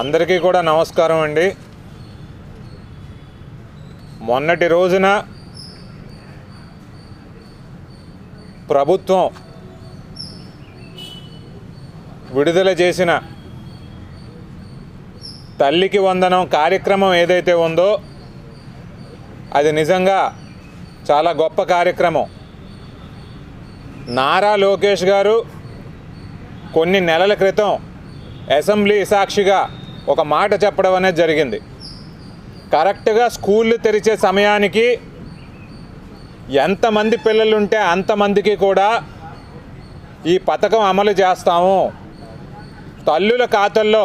అందరికీ కూడా నమస్కారం అండి. మొన్నటి రోజున ప్రభుత్వం విడుదల చేసిన తల్లికి వందనం కార్యక్రమం ఏదైతే ఉందో అది నిజంగా చాలా గొప్ప కార్యక్రమం. నారా లోకేష్ గారు కొన్ని నెలల క్రితం అసెంబ్లీ సాక్షిగా ఒక మాట చెప్పడం అనేది జరిగింది. కరెక్ట్గా స్కూళ్ళు తెరిచే సమయానికి ఎంతమంది పిల్లలు ఉంటే అంతమందికి కూడా ఈ పథకం అమలు చేస్తాము. తల్లుల ఖాతాల్లో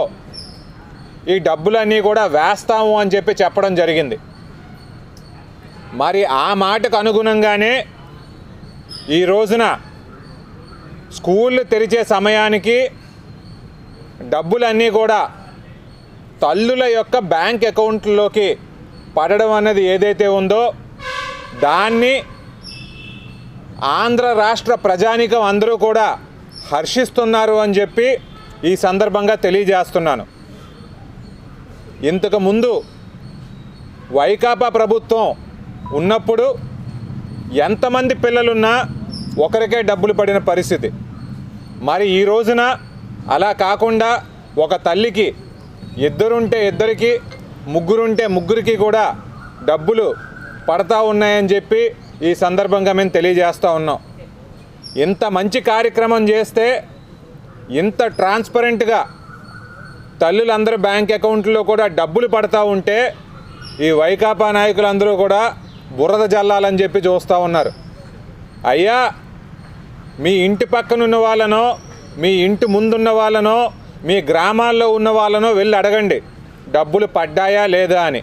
ఈ డబ్బులన్నీ కూడా వేస్తాము అని చెప్పి చెప్పడం జరిగింది. మరి ఆ మాటకు అనుగుణంగానే ఈ రోజున స్కూళ్ళు తెరిచే సమయానికి డబ్బులన్నీ కూడా తల్లుల యొక్క బ్యాంక్ అకౌంట్లోకి పడడం అనేది ఏదైతే ఉందో దాన్ని ఆంధ్ర రాష్ట్ర ప్రజానికం అందరూ కూడా హర్షిస్తున్నారు అని చెప్పి ఈ సందర్భంగా తెలియజేస్తున్నాను. ఇంతకు ముందు వైకాపా ప్రభుత్వం ఉన్నప్పుడు ఎంతమంది పిల్లలున్నా ఒకరికే డబ్బులు పడిన పరిస్థితి. మరి ఈ రోజున అలా కాకుండా ఒక తల్లికి ఇద్దరుంటే ఇద్దరికి ముగ్గురుంటే ముగ్గురికి కూడా డబ్బులు పడతా ఉన్నాయని చెప్పి ఈ సందర్భంగా మేము తెలియజేస్తూ ఉన్నాం. ఇంత మంచి కార్యక్రమం చేస్తే ఇంత ట్రాన్స్పరెంట్గా తల్లులందరూ బ్యాంక్ అకౌంట్లో కూడా డబ్బులు పడతా ఉంటే ఈ వైకాపా నాయకులందరూ కూడా బురద జల్లాలని చెప్పి చూస్తూ ఉన్నారు. అయ్యా మీ ఇంటి పక్కన ఉన్న వాళ్ళనో మీ ఇంటి ముందున్న వాళ్ళనో మీ గ్రామాల్లో ఉన్న వాళ్ళనో వెళ్ళి అడగండి. డబ్బులు పడ్డాయా లేదా అని.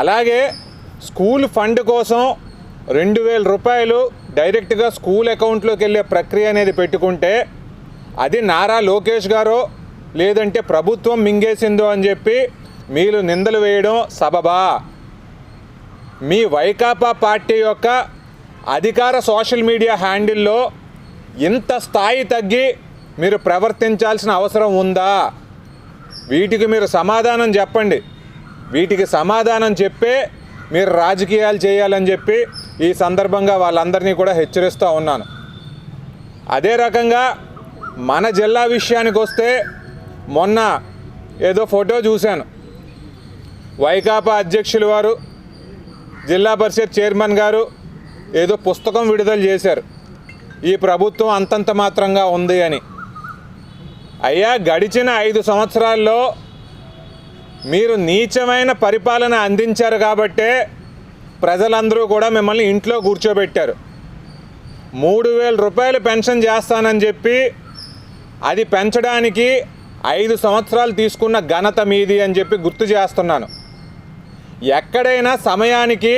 అలాగే స్కూల్ ఫండ్ కోసం రెండు వేల రూపాయలు డైరెక్ట్గా స్కూల్ అకౌంట్లోకి వెళ్ళే ప్రక్రియ అనేది పెట్టుకుంటే అది నారా లోకేష్ గారో లేదంటే ప్రభుత్వం మింగేసిందో అని చెప్పి మీరు నిందలు వేయడం సబబా. మీ వైకాపా పార్టీ యొక్క అధికార సోషల్ మీడియా హ్యాండిల్లో ఇంత స్థాయి తగ్గి మీరు ప్రవర్తించాల్సిన అవసరం ఉందా? వీటికి మీరు సమాధానం చెప్పండి. వీటికి సమాధానం చెప్పే మీరు రాజకీయాలు చేయాలని చెప్పి ఈ సందర్భంగా వాళ్ళందరినీ కూడా హెచ్చరిస్తూ ఉన్నాను. అదే రకంగా మన జిల్లా విషయానికి వస్తే మొన్న ఏదో ఫోటో చూశాను. వైకాపా అధ్యక్షులు వారు జిల్లా పరిషత్ చైర్మన్ గారు ఏదో పుస్తకం విడుదల చేశారు. ఈ ప్రభుత్వం అంతంత మాత్రంగా ఉంది అని. అయ్యా గడిచిన ఐదు సంవత్సరాల్లో మీరు నీచమైన పరిపాలన అందించారు కాబట్టే ప్రజలందరూ కూడా మిమ్మల్ని ఇంట్లో కూర్చోబెట్టారు. మూడు వేల రూపాయలు పెన్షన్ చేస్తానని చెప్పి అది పెంచడానికి ఐదు సంవత్సరాలు తీసుకున్న ఘనత మీది అని చెప్పి గుర్తు చేస్తున్నాను. ఎక్కడైనా సమయానికి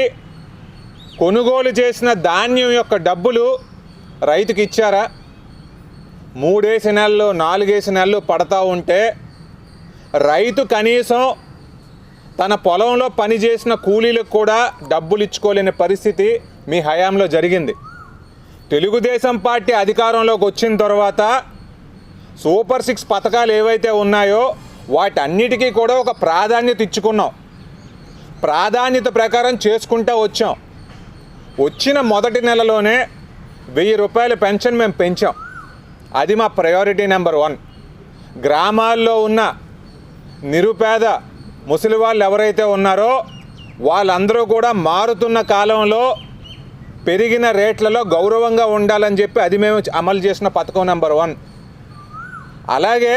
కొనుగోలు చేసిన ధాన్యం యొక్క డబ్బులు రైతుకి ఇచ్చారా? మూడేసి నెలలు నాలుగేసి నెలలు పడతా ఉంటే రైతు కనీసం తన పొలంలో పనిచేసిన కూలీలకు కూడా డబ్బులు ఇచ్చుకోలేని పరిస్థితి మీ హయాంలో జరిగింది. తెలుగుదేశం పార్టీ అధికారంలోకి వచ్చిన తర్వాత సూపర్ సిక్స్ పథకాలు ఏవైతే ఉన్నాయో వాటన్నిటికీ కూడా ఒక ప్రాధాన్యత ఇచ్చుకున్నాం. ప్రాధాన్యత ప్రకారం చేసుకుంటూ వచ్చాం. వచ్చిన మొదటి నెలలోనే వెయ్యి రూపాయల పెన్షన్ మేము పెంచాం. అది మా ప్రయారిటీ నెంబర్ వన్ గ్రామాల్లో ఉన్న నిరుపేద ముసలి వాళ్ళు ఎవరైతే ఉన్నారో వాళ్ళందరూ కూడా మారుతున్న కాలంలో పెరిగిన రేట్లలో గౌరవంగా ఉండాలని చెప్పి అది మేము అమలు చేసిన పథకం నెంబర్ వన్ అలాగే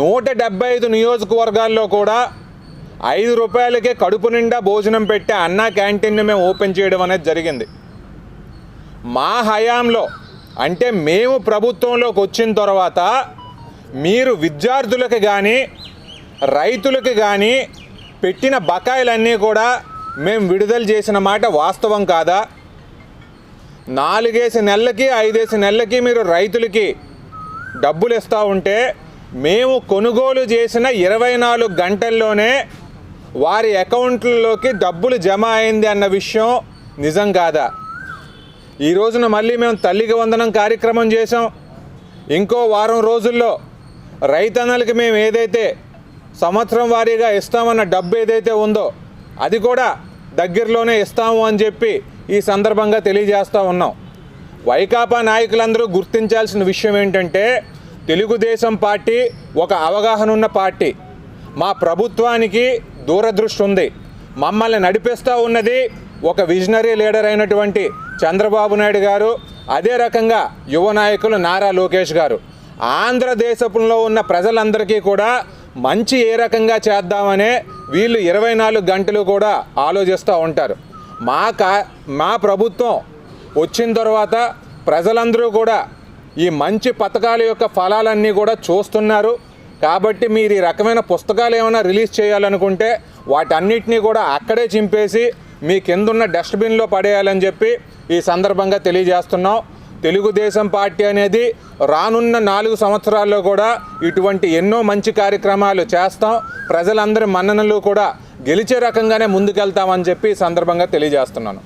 నూట డెబ్బై ఐదు నియోజకవర్గాల్లో కూడా ఐదు రూపాయలకే కడుపు నిండా భోజనం పెట్టే అన్నా క్యాంటీన్ని మేము ఓపెన్ చేయడం అనేది జరిగింది. మా హయాంలో అంటే మేము ప్రభుత్వంలోకి వచ్చిన తర్వాత మీరు విద్యార్థులకు కానీ రైతులకు కానీ పెట్టిన బకాయిలన్నీ కూడా మేము విడుదల చేసిన మాట వాస్తవం కాదా? నాలుగేసి నెలలకి ఐదేసి నెలలకి మీరు రైతులకి డబ్బులు ఇస్తూ ఉంటే మేము కొనుగోలు చేసిన ఇరవై నాలుగు గంటల్లోనే వారి అకౌంట్లలోకి డబ్బులు జమ అయింది అన్న విషయం నిజం కాదా? ఈ రోజున మళ్ళీ మేము తల్లికి వందనం కార్యక్రమం చేసాం ఇంకో వారం రోజుల్లో రైతన్నలకి మేము ఏదైతే సంవత్సరం వారీగా ఇస్తామన్న డబ్బు ఏదైతే ఉందో అది కూడా దగ్గరలోనే ఇస్తాము అని చెప్పి ఈ సందర్భంగా తెలియజేస్తూ ఉన్నాం. వైకాపా నాయకులందరూ గుర్తించాల్సిన విషయం ఏంటంటే తెలుగుదేశం పార్టీ ఒక అవగాహన ఉన్న పార్టీ. మా ప్రభుత్వానికి దూరదృష్టి ఉంది. మమ్మల్ని నడిపిస్తూ ఉన్నది ఒక విజనరీ లీడర్ అయినటువంటి చంద్రబాబు నాయుడు గారు అదే రకంగా యువ నాయకులు నారా లోకేష్ గారు. ఆంధ్రదేశంలో ఉన్న ప్రజలందరికీ కూడా మంచి ఏ రకంగా చేద్దామనే వీళ్ళు ఇరవై నాలుగు గంటలు కూడా ఆలోచిస్తూ ఉంటారు. మా కా మా ప్రభుత్వం వచ్చిన తర్వాత ప్రజలందరూ కూడా ఈ మంచి పథకాల యొక్క ఫలాలన్నీ కూడా చూస్తున్నారు. కాబట్టి మీరు ఈ రకమైన పుస్తకాలు ఏమైనా రిలీజ్ చేయాలనుకుంటే వాటన్నిటినీ కూడా అక్కడే చింపేసి మీ కిందున్న డస్ట్బిన్లో పడేయాలని చెప్పి ఈ సందర్భంగా తెలియజేస్తున్నాం. తెలుగుదేశం పార్టీ అనేది రానున్న నాలుగు సంవత్సరాల్లో కూడా ఇటువంటి ఎన్నో మంచి కార్యక్రమాలు చేస్తాం. ప్రజలందరి మన్ననలు కూడా గెలిచే రకంగానే ముందుకెళ్తామని చెప్పి ఈ సందర్భంగా తెలియజేస్తున్నాను.